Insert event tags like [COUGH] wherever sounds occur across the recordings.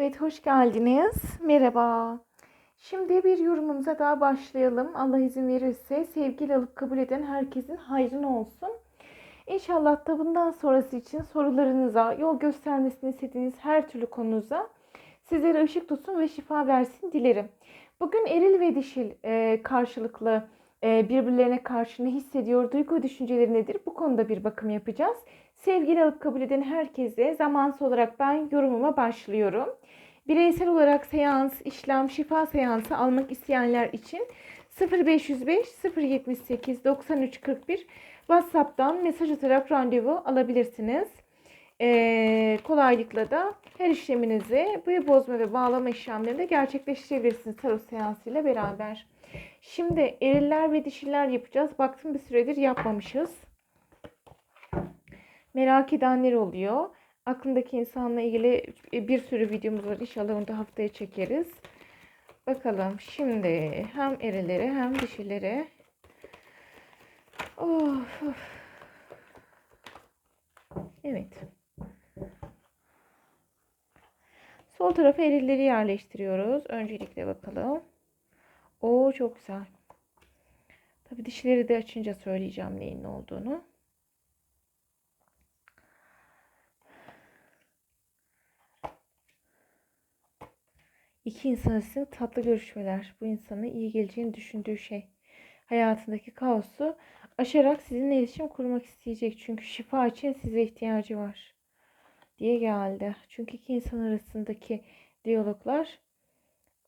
Evet, hoş geldiniz. Merhaba. Şimdi bir yorumumuza daha başlayalım. Allah izin verirse sevgiyle alıp kabul eden herkesin hayrına olsun. İnşallah da bundan sonrası için sorularınıza, yol göstermesini istediğiniz her türlü konunuza sizlere ışık tutsun ve şifa versin dilerim. Bugün eril ve dişil e, karşılıklı e, birbirlerine karşı ne hissediyor, duygu düşünceleri nedir? Bu konuda bir bakım yapacağız. Sevgili alıp kabul eden herkese zamansız olarak ben yorumuma başlıyorum. Bireysel olarak seans, işlem, şifa seansı almak isteyenler için 0505 078 93 41 WhatsApp'tan mesaj atarak randevu alabilirsiniz. Ee, kolaylıkla da her işleminizi büyü bozma ve bağlama işlemlerini de gerçekleştirebilirsiniz tarot seansıyla beraber. Şimdi eriller ve dişiller yapacağız. Baktım bir süredir yapmamışız. Merak edenler oluyor. Aklındaki insanla ilgili bir sürü videomuz var. İnşallah onu da haftaya çekeriz. Bakalım şimdi hem erilere hem dişilere. Of, of. Evet. Sol tarafa erilleri yerleştiriyoruz. Öncelikle bakalım. Oo çok güzel. Tabii dişleri de açınca söyleyeceğim neyin ne olduğunu. İki insan arasında tatlı görüşmeler. Bu insana iyi geleceğini düşündüğü şey. Hayatındaki kaosu aşarak sizinle iletişim kurmak isteyecek. Çünkü şifa için size ihtiyacı var. Diye geldi. Çünkü iki insan arasındaki diyaloglar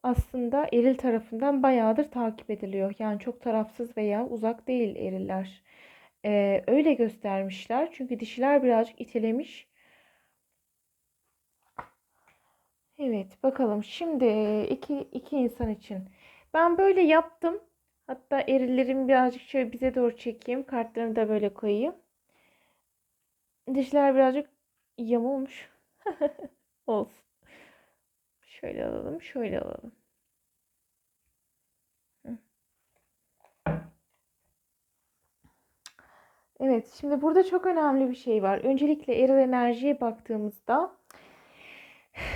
aslında eril tarafından bayağıdır takip ediliyor. Yani çok tarafsız veya uzak değil eriller. Ee, öyle göstermişler. Çünkü dişiler birazcık itelemiş. Evet bakalım şimdi iki, iki insan için. Ben böyle yaptım. Hatta erillerimi birazcık şöyle bize doğru çekeyim. Kartlarını da böyle koyayım. Dişler birazcık yamulmuş. [LAUGHS] Olsun. Şöyle alalım, şöyle alalım. Evet, şimdi burada çok önemli bir şey var. Öncelikle eril enerjiye baktığımızda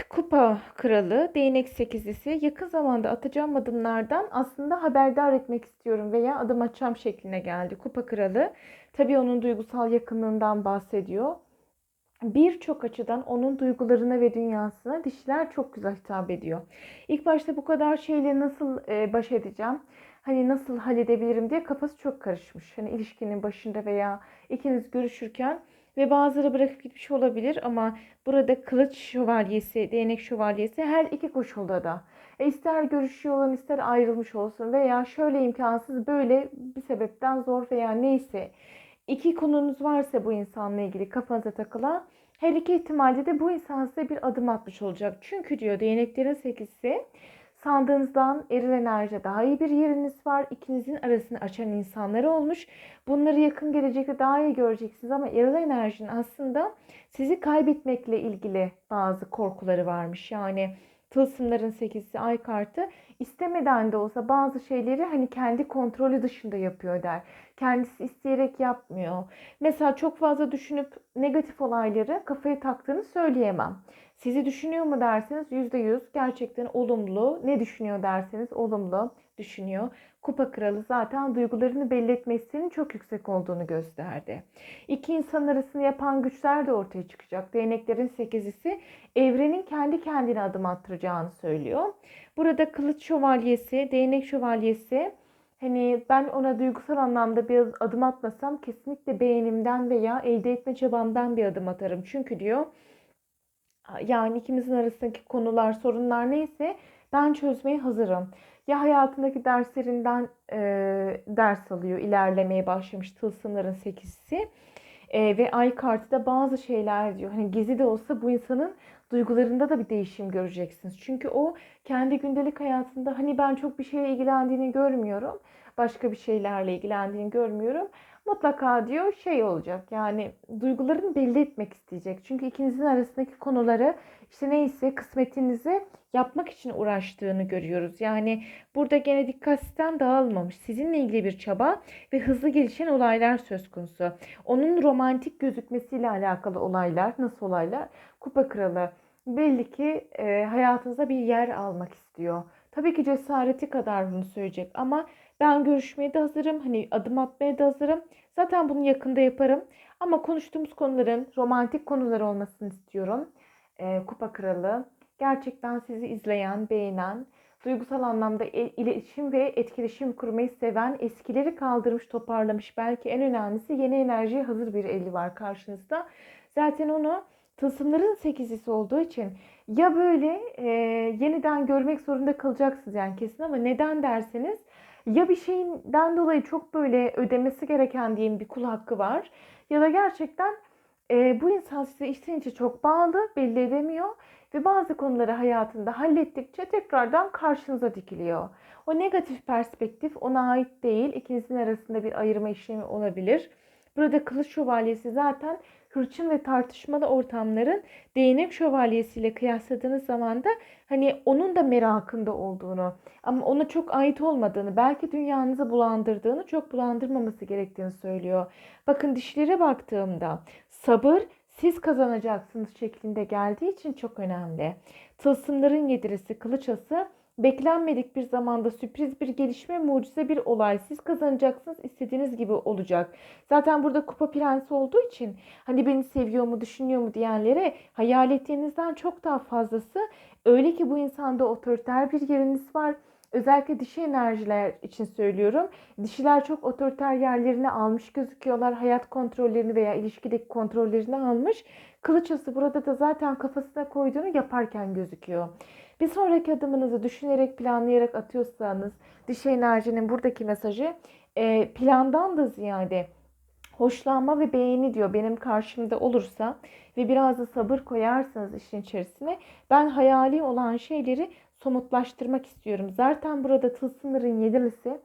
Kupa kralı, değnek sekizlisi yakın zamanda atacağım adımlardan aslında haberdar etmek istiyorum veya adım atacağım şekline geldi. Kupa kralı tabii onun duygusal yakınlığından bahsediyor. Birçok açıdan onun duygularına ve dünyasına dişiler çok güzel hitap ediyor. İlk başta bu kadar şeyle nasıl e, baş edeceğim? Hani nasıl halledebilirim diye kafası çok karışmış. Hani ilişkinin başında veya ikiniz görüşürken ve bazıları bırakıp gitmiş olabilir ama burada kılıç şövalyesi, değnek şövalyesi her iki koşulda da. E ister görüşüyor olan ister ayrılmış olsun veya şöyle imkansız böyle bir sebepten zor veya neyse. iki konunuz varsa bu insanla ilgili kafanıza takılan her iki ihtimalde de bu insan size bir adım atmış olacak. Çünkü diyor değneklerin sekizisi Sandığınızdan eril enerjide daha iyi bir yeriniz var. İkinizin arasını açan insanlar olmuş. Bunları yakın gelecekte daha iyi göreceksiniz ama eril enerjinin aslında sizi kaybetmekle ilgili bazı korkuları varmış. Yani tılsımların sekizisi ay kartı istemeden de olsa bazı şeyleri hani kendi kontrolü dışında yapıyor der. Kendisi isteyerek yapmıyor. Mesela çok fazla düşünüp negatif olayları kafaya taktığını söyleyemem. Sizi düşünüyor mu derseniz %100 gerçekten olumlu. Ne düşünüyor derseniz olumlu düşünüyor. Kupa kralı zaten duygularını belli etmesinin çok yüksek olduğunu gösterdi. İki insan arasını yapan güçler de ortaya çıkacak. Değneklerin sekizisi evrenin kendi kendine adım attıracağını söylüyor. Burada kılıç şövalyesi, değnek şövalyesi hani ben ona duygusal anlamda bir adım atmasam kesinlikle beğenimden veya elde etme çabamdan bir adım atarım. Çünkü diyor yani ikimizin arasındaki konular, sorunlar neyse ben çözmeye hazırım. Ya hayatındaki derslerinden e, ders alıyor, ilerlemeye başlamış tılsımların sekizisi. E, ve ay kartı da bazı şeyler diyor. Hani gizli de olsa bu insanın duygularında da bir değişim göreceksiniz. Çünkü o kendi gündelik hayatında hani ben çok bir şeyle ilgilendiğini görmüyorum. Başka bir şeylerle ilgilendiğini görmüyorum mutlaka diyor şey olacak yani duygularını belli etmek isteyecek. Çünkü ikinizin arasındaki konuları işte neyse kısmetinizi yapmak için uğraştığını görüyoruz. Yani burada gene dikkat dağılmamış. Sizinle ilgili bir çaba ve hızlı gelişen olaylar söz konusu. Onun romantik gözükmesiyle alakalı olaylar nasıl olaylar? Kupa kralı belli ki e, hayatınıza bir yer almak istiyor. Tabii ki cesareti kadar bunu söyleyecek ama ben görüşmeye de hazırım. Hani adım atmaya da hazırım. Zaten bunu yakında yaparım. Ama konuştuğumuz konuların romantik konular olmasını istiyorum. E, Kupa Kralı. Gerçekten sizi izleyen, beğenen, duygusal anlamda e- iletişim ve etkileşim kurmayı seven, eskileri kaldırmış, toparlamış. Belki en önemlisi yeni enerjiye hazır bir eli var karşınızda. Zaten onu tılsımların sekizlisi olduğu için ya böyle e, yeniden görmek zorunda kalacaksınız yani kesin ama neden derseniz ya bir şeyden dolayı çok böyle ödemesi gereken diyeyim bir kul hakkı var ya da gerçekten e, bu insan size içten içe çok bağlı belli edemiyor ve bazı konuları hayatında hallettikçe tekrardan karşınıza dikiliyor. O negatif perspektif ona ait değil. İkinizin arasında bir ayırma işlemi olabilir. Burada kılıç şövalyesi zaten hırçın ve tartışmalı ortamların değnek şövalyesiyle kıyasladığınız zaman da hani onun da merakında olduğunu ama ona çok ait olmadığını belki dünyanızı bulandırdığını çok bulandırmaması gerektiğini söylüyor. Bakın dişlere baktığımda sabır siz kazanacaksınız şeklinde geldiği için çok önemli. Tılsımların yedirisi kılıçası beklenmedik bir zamanda sürpriz bir gelişme, mucize bir olay. Siz kazanacaksınız, istediğiniz gibi olacak. Zaten burada kupa prensi olduğu için hani beni seviyor mu, düşünüyor mu diyenlere hayal ettiğinizden çok daha fazlası. Öyle ki bu insanda otoriter bir yeriniz var. Özellikle dişi enerjiler için söylüyorum. Dişiler çok otoriter yerlerini almış gözüküyorlar. Hayat kontrollerini veya ilişkideki kontrollerini almış. Kılıçası burada da zaten kafasına koyduğunu yaparken gözüküyor. Bir sonraki adımınızı düşünerek, planlayarak atıyorsanız dişi enerjinin buradaki mesajı e, plandan da ziyade hoşlanma ve beğeni diyor benim karşımda olursa ve biraz da sabır koyarsanız işin içerisine ben hayali olan şeyleri somutlaştırmak istiyorum. Zaten burada tılsımların yedilisi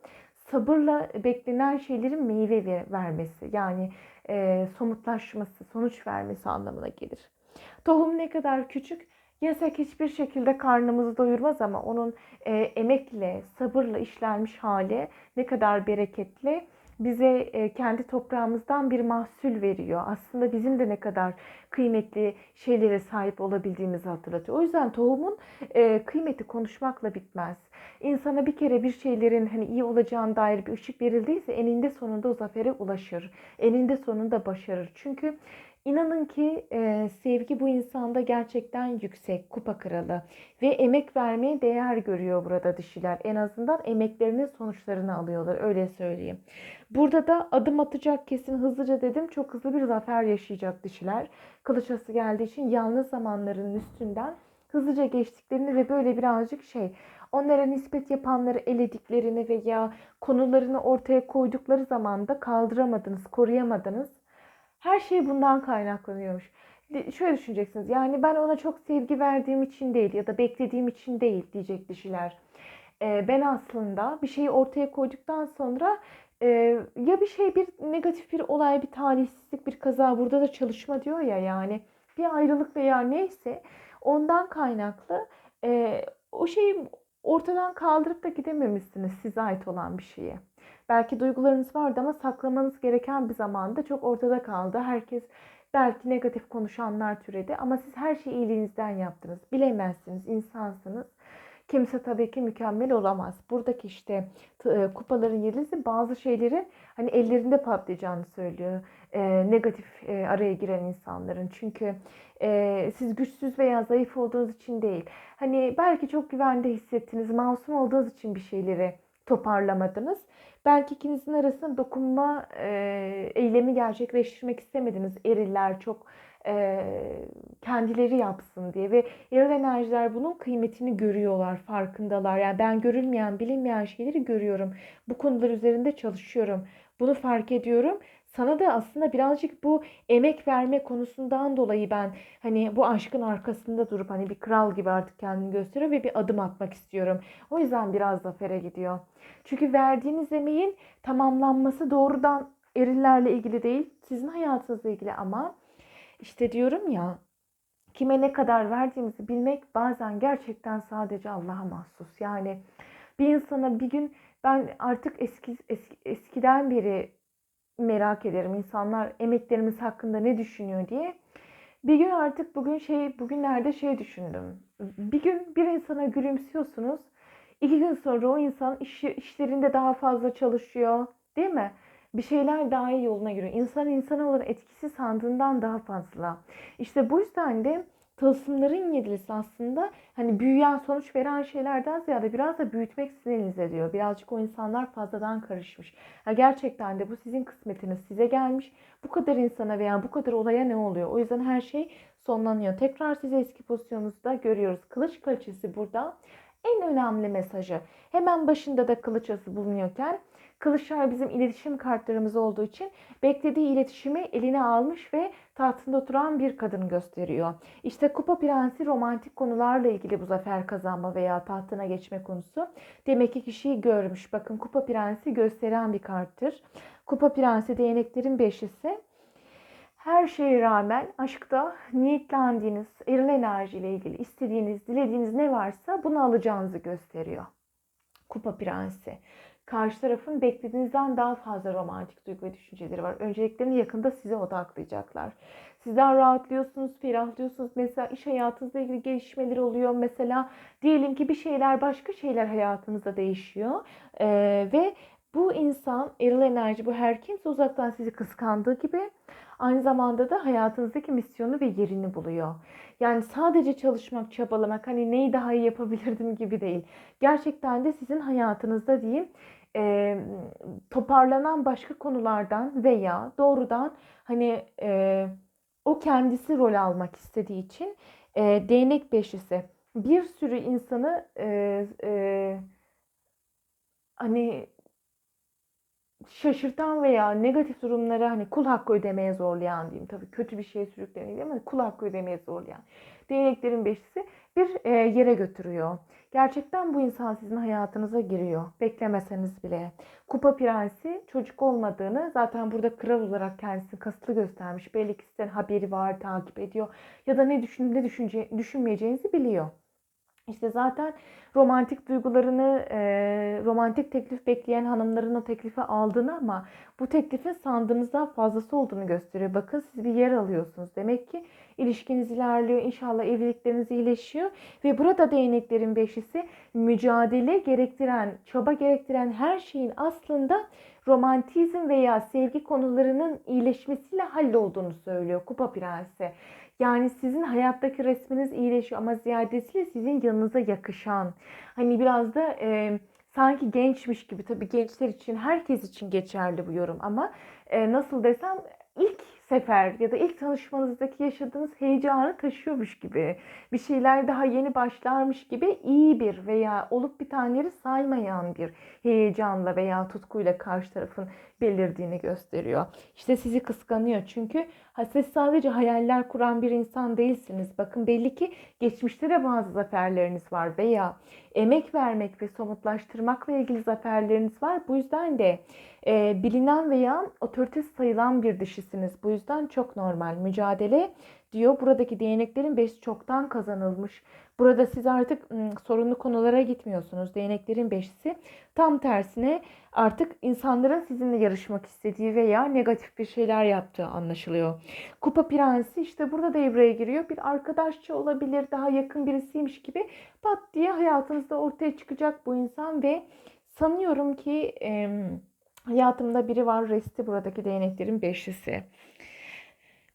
sabırla beklenen şeylerin meyve vermesi yani e, somutlaşması, sonuç vermesi anlamına gelir. Tohum ne kadar küçük yesek hiçbir şekilde karnımızı doyurmaz ama onun e, emekle, sabırla işlenmiş hali ne kadar bereketli bize e, kendi toprağımızdan bir mahsul veriyor. Aslında bizim de ne kadar kıymetli şeylere sahip olabildiğimizi hatırlatıyor. O yüzden tohumun e, kıymeti konuşmakla bitmez. İnsana bir kere bir şeylerin hani iyi olacağına dair bir ışık verildiyse eninde sonunda o zafere ulaşır. Eninde sonunda başarır. Çünkü İnanın ki e, sevgi bu insanda gerçekten yüksek, kupa kralı ve emek vermeye değer görüyor burada dişiler. En azından emeklerinin sonuçlarını alıyorlar öyle söyleyeyim. Burada da adım atacak kesin hızlıca dedim çok hızlı bir zafer yaşayacak dişiler. Kılıçası geldiği için yalnız zamanların üstünden hızlıca geçtiklerini ve böyle birazcık şey onlara nispet yapanları elediklerini veya konularını ortaya koydukları zaman da kaldıramadınız, koruyamadınız her şey bundan kaynaklanıyormuş. Şöyle düşüneceksiniz. Yani ben ona çok sevgi verdiğim için değil ya da beklediğim için değil diyecek dişiler. Ee, ben aslında bir şeyi ortaya koyduktan sonra e, ya bir şey bir negatif bir olay, bir talihsizlik, bir kaza burada da çalışma diyor ya yani bir ayrılık veya neyse ondan kaynaklı e, o şeyi ortadan kaldırıp da gidememişsiniz size ait olan bir şeye. Belki duygularınız vardı ama saklamanız gereken bir zamanda çok ortada kaldı. Herkes belki negatif konuşanlar türedi ama siz her şeyi iyiliğinizden yaptınız. Bilemezsiniz, insansınız. Kimse tabii ki mükemmel olamaz. Buradaki işte e, kupaların yıldızı bazı şeyleri hani ellerinde patlayacağını söylüyor. E, negatif e, araya giren insanların. Çünkü e, siz güçsüz veya zayıf olduğunuz için değil. Hani belki çok güvende hissettiniz, masum olduğunuz için bir şeyleri toparlamadınız. Belki ikinizin arasında dokunma e, eylemi gerçekleştirmek istemediniz. Eriller çok e, kendileri yapsın diye ve eril enerjiler bunun kıymetini görüyorlar, farkındalar. Yani ben görülmeyen, bilinmeyen şeyleri görüyorum. Bu konular üzerinde çalışıyorum. Bunu fark ediyorum sana da aslında birazcık bu emek verme konusundan dolayı ben hani bu aşkın arkasında durup hani bir kral gibi artık kendini gösteriyor ve bir adım atmak istiyorum. O yüzden biraz zafere gidiyor. Çünkü verdiğiniz emeğin tamamlanması doğrudan erillerle ilgili değil, sizin hayatınızla ilgili ama işte diyorum ya kime ne kadar verdiğimizi bilmek bazen gerçekten sadece Allah'a mahsus. Yani bir insana bir gün ben artık eski, eski eskiden beri merak ederim insanlar emeklerimiz hakkında ne düşünüyor diye. Bir gün artık bugün şey bugünlerde şey düşündüm. Bir gün bir insana gülümsüyorsunuz. İki gün sonra o insan iş, işlerinde daha fazla çalışıyor, değil mi? Bir şeyler daha iyi yoluna giriyor. İnsan insana olan etkisi sandığından daha fazla. İşte bu yüzden de tılsımların yedilisi aslında hani büyüyen sonuç veren şeylerden ziyade biraz da büyütmek sizin ediyor. Birazcık o insanlar fazladan karışmış. Ya gerçekten de bu sizin kısmetiniz size gelmiş. Bu kadar insana veya bu kadar olaya ne oluyor? O yüzden her şey sonlanıyor. Tekrar sizi eski pozisyonunuzda görüyoruz. Kılıç kraliçesi burada en önemli mesajı. Hemen başında da kılıç bulunuyorken Kılıçlar bizim iletişim kartlarımız olduğu için beklediği iletişimi eline almış ve tahtında oturan bir kadın gösteriyor. İşte Kupa Prensi romantik konularla ilgili bu zafer kazanma veya tahtına geçme konusu. Demek ki kişiyi görmüş. Bakın Kupa Prensi gösteren bir karttır. Kupa Prensi değneklerin beşisi. Her şeye rağmen aşkta niyetlendiğiniz eril enerjiyle ilgili istediğiniz, dilediğiniz ne varsa bunu alacağınızı gösteriyor. Kupa Prensi. Karşı tarafın beklediğinizden daha fazla romantik duygu ve düşünceleri var. Önceliklerini yakında size odaklayacaklar. Sizden rahatlıyorsunuz, ferahlıyorsunuz. Mesela iş hayatınızla ilgili gelişmeler oluyor. Mesela diyelim ki bir şeyler, başka şeyler hayatınızda değişiyor. Ee, ve bu insan, eril enerji, bu her kimse uzaktan sizi kıskandığı gibi aynı zamanda da hayatınızdaki misyonu ve yerini buluyor. Yani sadece çalışmak, çabalamak, hani neyi daha iyi yapabilirdim gibi değil. Gerçekten de sizin hayatınızda diyeyim e, toparlanan başka konulardan veya doğrudan hani e, o kendisi rol almak istediği için e, değnek beşlisi bir sürü insanı e, e, hani şaşırtan veya negatif durumlara hani kul hakkı ödemeye zorlayan diyeyim. Tabii kötü bir şeye sürüklemeyi ama kul hakkı ödemeye zorlayan. Değneklerin beşlisi bir e, yere götürüyor. Gerçekten bu insan sizin hayatınıza giriyor. Beklemeseniz bile. Kupa prensi çocuk olmadığını zaten burada kral olarak kendisini kasıtlı göstermiş. Belli ki sizden haberi var, takip ediyor. Ya da ne düşün, ne düşünce, düşünmeyeceğinizi biliyor. İşte zaten romantik duygularını, e, romantik teklif bekleyen hanımların o teklifi aldığını ama bu teklifin sandığınızdan fazlası olduğunu gösteriyor. Bakın siz bir yer alıyorsunuz. Demek ki ilişkiniz ilerliyor. İnşallah evlilikleriniz iyileşiyor. Ve burada değneklerin beşisi mücadele gerektiren, çaba gerektiren her şeyin aslında romantizm veya sevgi konularının iyileşmesiyle hallolduğunu söylüyor Kupa Prensi. Yani sizin hayattaki resminiz iyileşiyor ama ziyadesiyle sizin yanınıza yakışan. Hani biraz da e, sanki gençmiş gibi tabii gençler için herkes için geçerli bu yorum ama e, nasıl desem ilk sefer ya da ilk tanışmanızdaki yaşadığınız heyecanı taşıyormuş gibi, bir şeyler daha yeni başlarmış gibi iyi bir veya olup bitenleri saymayan bir heyecanla veya tutkuyla karşı tarafın belirdiğini gösteriyor. İşte sizi kıskanıyor çünkü siz sadece hayaller kuran bir insan değilsiniz. Bakın belli ki geçmişte de bazı zaferleriniz var veya emek vermek ve somutlaştırmakla ilgili zaferleriniz var. Bu yüzden de e, bilinen veya otorite sayılan bir dişisiniz. Bu yüzden çok normal. Mücadele diyor. Buradaki değneklerin beşi çoktan kazanılmış. Burada siz artık ım, sorunlu konulara gitmiyorsunuz. Değneklerin beşisi tam tersine artık insanların sizinle yarışmak istediği veya negatif bir şeyler yaptığı anlaşılıyor. Kupa prensi işte burada devreye giriyor. Bir arkadaşça olabilir, daha yakın birisiymiş gibi pat diye hayatınızda ortaya çıkacak bu insan ve sanıyorum ki e, hayatımda biri var. Resti buradaki değneklerin beşlisi.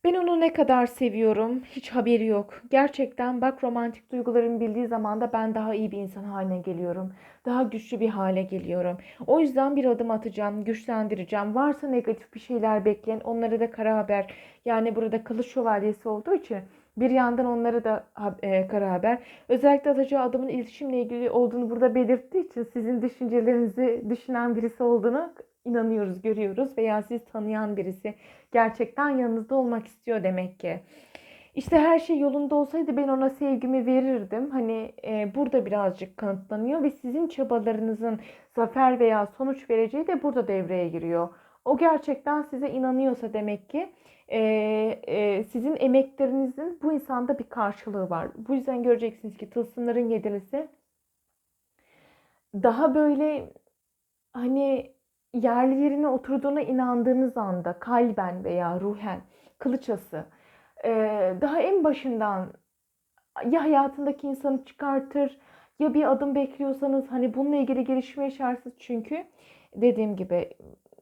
Ben onu ne kadar seviyorum hiç haberi yok. Gerçekten bak romantik duygularımı bildiği zaman da ben daha iyi bir insan haline geliyorum. Daha güçlü bir hale geliyorum. O yüzden bir adım atacağım, güçlendireceğim. Varsa negatif bir şeyler bekleyen onlara da kara haber. Yani burada kılıç şövalyesi olduğu için bir yandan onlara da e, kara haber. Özellikle atacağı adımın iletişimle ilgili olduğunu burada belirttiği için sizin düşüncelerinizi düşünen birisi olduğunu inanıyoruz, görüyoruz veya siz tanıyan birisi gerçekten yanınızda olmak istiyor demek ki. İşte her şey yolunda olsaydı ben ona sevgimi verirdim. Hani e, burada birazcık kanıtlanıyor ve sizin çabalarınızın zafer veya sonuç vereceği de burada devreye giriyor. O gerçekten size inanıyorsa demek ki e, e, sizin emeklerinizin bu insanda bir karşılığı var. Bu yüzden göreceksiniz ki tılsımların yedilisi daha böyle hani yerli yerine oturduğuna inandığınız anda kalben veya ruhen kılıçası Ee, daha en başından ya hayatındaki insanı çıkartır ya bir adım bekliyorsanız hani bununla ilgili gelişme yaşarsınız çünkü dediğim gibi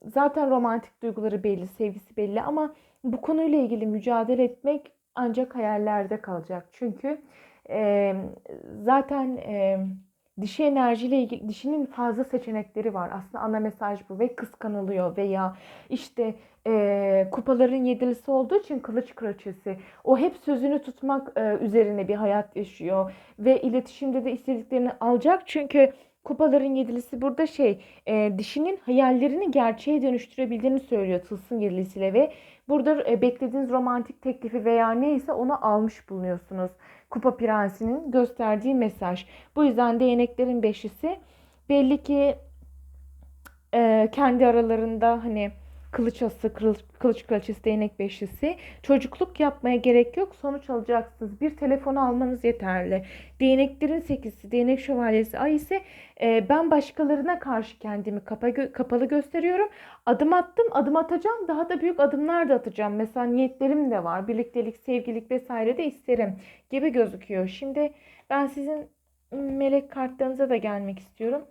zaten romantik duyguları belli, sevgisi belli ama bu konuyla ilgili mücadele etmek ancak hayallerde kalacak. Çünkü e, zaten e, dişi enerjiyle ilgili dişinin fazla seçenekleri var. Aslında ana mesaj bu ve kıskanılıyor veya işte e, kupaların yedilisi olduğu için kılıç kraliçesi. O hep sözünü tutmak e, üzerine bir hayat yaşıyor ve iletişimde de istediklerini alacak çünkü kupaların yedilisi burada şey e, dişinin hayallerini gerçeğe dönüştürebildiğini söylüyor tılsım yedilisiyle ve burada e, beklediğiniz romantik teklifi veya neyse onu almış bulunuyorsunuz. Kupa prensinin gösterdiği mesaj. Bu yüzden değneklerin beşlisi belli ki e, kendi aralarında hani kılıç ası, kılıç, kılıç kraliçesi, değnek beşlisi. Çocukluk yapmaya gerek yok. Sonuç alacaksınız. Bir telefon almanız yeterli. Değneklerin sekizisi, değnek şövalyesi. Ay ise e, ben başkalarına karşı kendimi kapa, kapalı gösteriyorum. Adım attım, adım atacağım. Daha da büyük adımlar da atacağım. Mesela niyetlerim de var. Birliktelik, sevgilik vesaire de isterim gibi gözüküyor. Şimdi ben sizin melek kartlarınıza da gelmek istiyorum.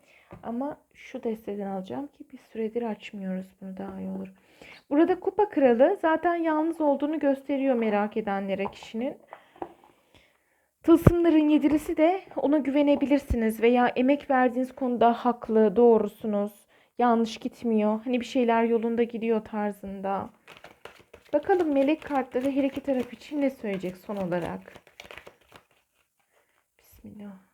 Ama şu desteden alacağım ki bir süredir açmıyoruz bunu daha iyi olur. Burada kupa kralı zaten yalnız olduğunu gösteriyor merak edenlere kişinin. Tılsımların yedilisi de ona güvenebilirsiniz veya emek verdiğiniz konuda haklı, doğrusunuz. Yanlış gitmiyor. Hani bir şeyler yolunda gidiyor tarzında. Bakalım melek kartları her iki taraf için ne söyleyecek son olarak. Bismillah.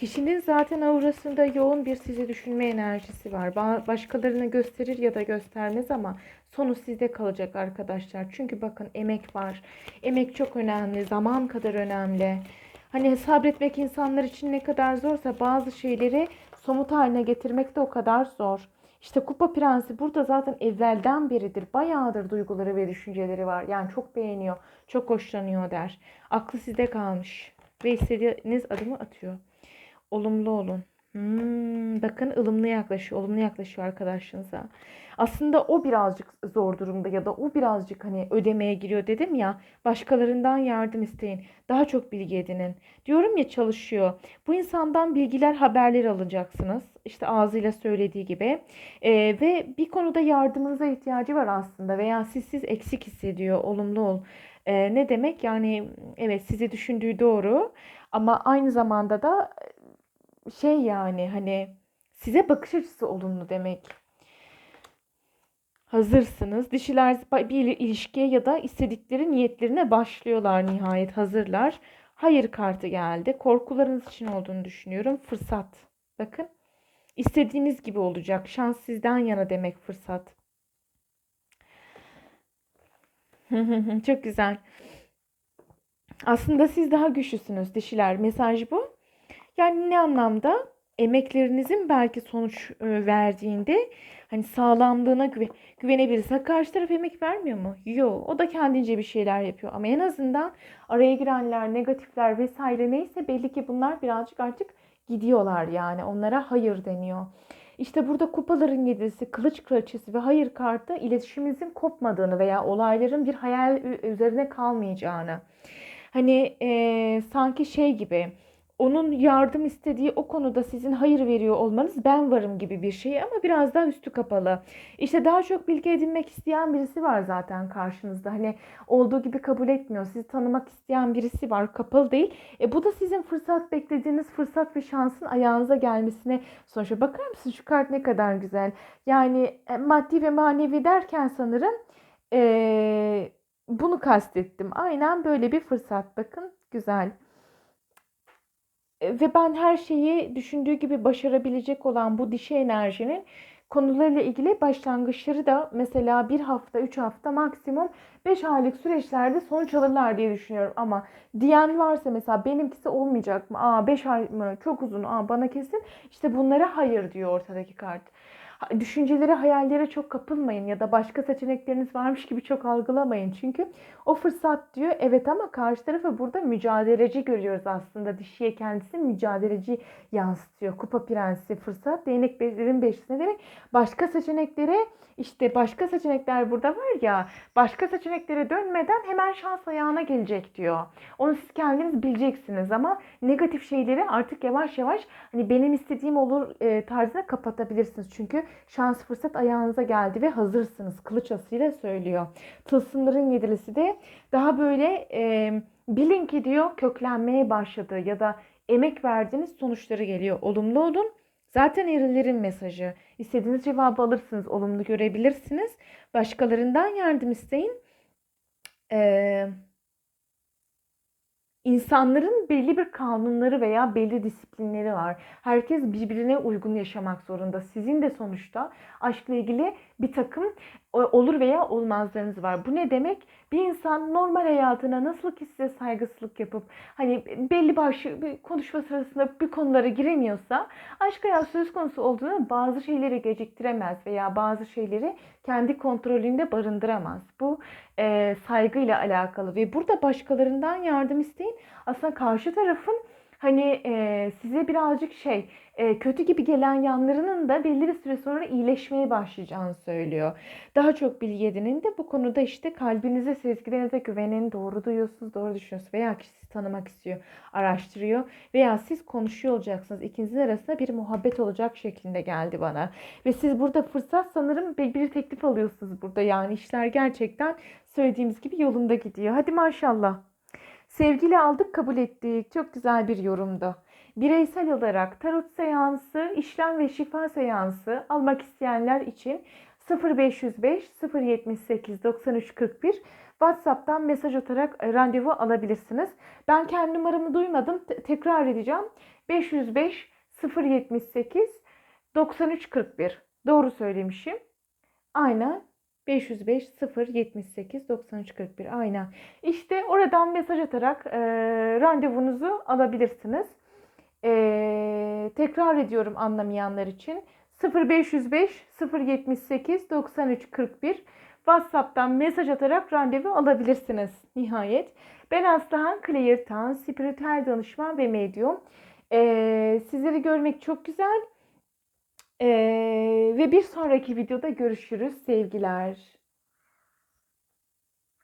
Kişinin zaten aurasında yoğun bir sizi düşünme enerjisi var. Ba- Başkalarına gösterir ya da göstermez ama sonu sizde kalacak arkadaşlar. Çünkü bakın emek var. Emek çok önemli. Zaman kadar önemli. Hani sabretmek insanlar için ne kadar zorsa bazı şeyleri somut haline getirmek de o kadar zor. İşte Kupa Prensi burada zaten evvelden beridir. Bayağıdır duyguları ve düşünceleri var. Yani çok beğeniyor, çok hoşlanıyor der. Aklı sizde kalmış ve istediğiniz adımı atıyor. Olumlu olun. Hmm, bakın ılımlı yaklaşıyor, olumlu yaklaşıyor arkadaşınıza. Aslında o birazcık zor durumda ya da o birazcık hani ödemeye giriyor dedim ya. Başkalarından yardım isteyin. Daha çok bilgi edinin. Diyorum ya çalışıyor. Bu insandan bilgiler, haberler alacaksınız. İşte ağzıyla söylediği gibi. Ee, ve bir konuda yardımınıza ihtiyacı var aslında veya siz siz eksik hissediyor. Olumlu ol. Ee, ne demek? Yani evet sizi düşündüğü doğru ama aynı zamanda da şey yani hani size bakış açısı olumlu demek. Hazırsınız. Dişiler bir ilişkiye ya da istedikleri niyetlerine başlıyorlar nihayet hazırlar. Hayır kartı geldi. Korkularınız için olduğunu düşünüyorum. Fırsat. Bakın. İstediğiniz gibi olacak. Şans sizden yana demek fırsat. [LAUGHS] Çok güzel. Aslında siz daha güçlüsünüz dişiler. Mesaj bu. Yani ne anlamda? Emeklerinizin belki sonuç e, verdiğinde hani sağlamlığına güve güvenebiliriz. karşı taraf emek vermiyor mu? Yok. O da kendince bir şeyler yapıyor. Ama en azından araya girenler, negatifler vesaire neyse belli ki bunlar birazcık artık gidiyorlar yani. Onlara hayır deniyor. İşte burada kupaların yedisi, kılıç kraliçesi ve hayır kartı iletişimimizin kopmadığını veya olayların bir hayal üzerine kalmayacağını. Hani e, sanki şey gibi onun yardım istediği o konuda sizin hayır veriyor olmanız ben varım gibi bir şey ama biraz daha üstü kapalı. İşte daha çok bilgi edinmek isteyen birisi var zaten karşınızda. Hani olduğu gibi kabul etmiyor. Sizi tanımak isteyen birisi var. Kapalı değil. E bu da sizin fırsat beklediğiniz fırsat ve şansın ayağınıza gelmesine sonuçta. Bakar mısın şu kart ne kadar güzel. Yani e, maddi ve manevi derken sanırım e, bunu kastettim. Aynen böyle bir fırsat. Bakın güzel ve ben her şeyi düşündüğü gibi başarabilecek olan bu dişi enerjinin konularıyla ilgili başlangıçları da mesela bir hafta, üç hafta maksimum beş aylık süreçlerde sonuç alırlar diye düşünüyorum. Ama diyen varsa mesela benimkisi olmayacak mı? Aa beş ay mı? Çok uzun. Aa bana kesin. İşte bunlara hayır diyor ortadaki kart. Düşüncelere, hayallere çok kapılmayın ya da başka seçenekleriniz varmış gibi çok algılamayın. Çünkü o fırsat diyor evet ama karşı tarafı burada mücadeleci görüyoruz aslında. Dişiye kendisi mücadeleci yansıtıyor. Kupa prensi fırsat, değnek beşlerin beşlisi ne demek? Başka seçeneklere işte başka seçenekler burada var ya başka seçeneklere dönmeden hemen şans ayağına gelecek diyor. Onu siz kendiniz bileceksiniz ama negatif şeyleri artık yavaş yavaş hani benim istediğim olur e, tarzına kapatabilirsiniz. Çünkü şans fırsat ayağınıza geldi ve hazırsınız. Kılıç asıyla söylüyor. Tılsımların yedilisi de daha böyle e, bilin ki diyor köklenmeye başladı ya da emek verdiğiniz sonuçları geliyor. Olumlu olun. Zaten erilerin mesajı. İstediğiniz cevabı alırsınız, olumlu görebilirsiniz. Başkalarından yardım isteyin. Ee, İnsanların belli bir kanunları veya belli disiplinleri var. Herkes birbirine uygun yaşamak zorunda. Sizin de sonuçta aşkla ilgili bir takım olur veya olmazlarınız var. Bu ne demek? Bir insan normal hayatına nasıl ki size saygısızlık yapıp hani belli başlı bir konuşma sırasında bir konulara giremiyorsa aşk hayatı söz konusu olduğunda bazı şeyleri geciktiremez veya bazı şeyleri kendi kontrolünde barındıramaz. Bu e, saygıyla alakalı ve burada başkalarından yardım isteyin. Aslında karşı tarafın hani e, size birazcık şey e, kötü gibi gelen yanlarının da belli bir süre sonra iyileşmeye başlayacağını söylüyor. Daha çok bilgi edinin de bu konuda işte kalbinize, sezgilerinize güvenin, doğru duyuyorsunuz, doğru düşünüyorsunuz veya kişi tanımak istiyor, araştırıyor veya siz konuşuyor olacaksınız. İkinizin arasında bir muhabbet olacak şeklinde geldi bana. Ve siz burada fırsat sanırım bir teklif alıyorsunuz burada. Yani işler gerçekten söylediğimiz gibi yolunda gidiyor. Hadi maşallah. Sevgiyle aldık kabul ettik. Çok güzel bir yorumdu. Bireysel olarak tarot seansı, işlem ve şifa seansı almak isteyenler için 0505 078 93 41 WhatsApp'tan mesaj atarak e, randevu alabilirsiniz. Ben kendi numaramı duymadım. Te- tekrar edeceğim. 505 078 93 41. Doğru söylemişim. Aynen. 505 078 93 41 aynen. İşte oradan mesaj atarak e, randevunuzu alabilirsiniz. E, tekrar ediyorum anlamayanlar için. 0505 078 93 41 WhatsApp'tan mesaj atarak randevu alabilirsiniz nihayet. Ben Aslıhan Clear Tan, spiritüel danışman ve medyum. E, sizleri görmek çok güzel. E, ve bir sonraki videoda görüşürüz. Sevgiler.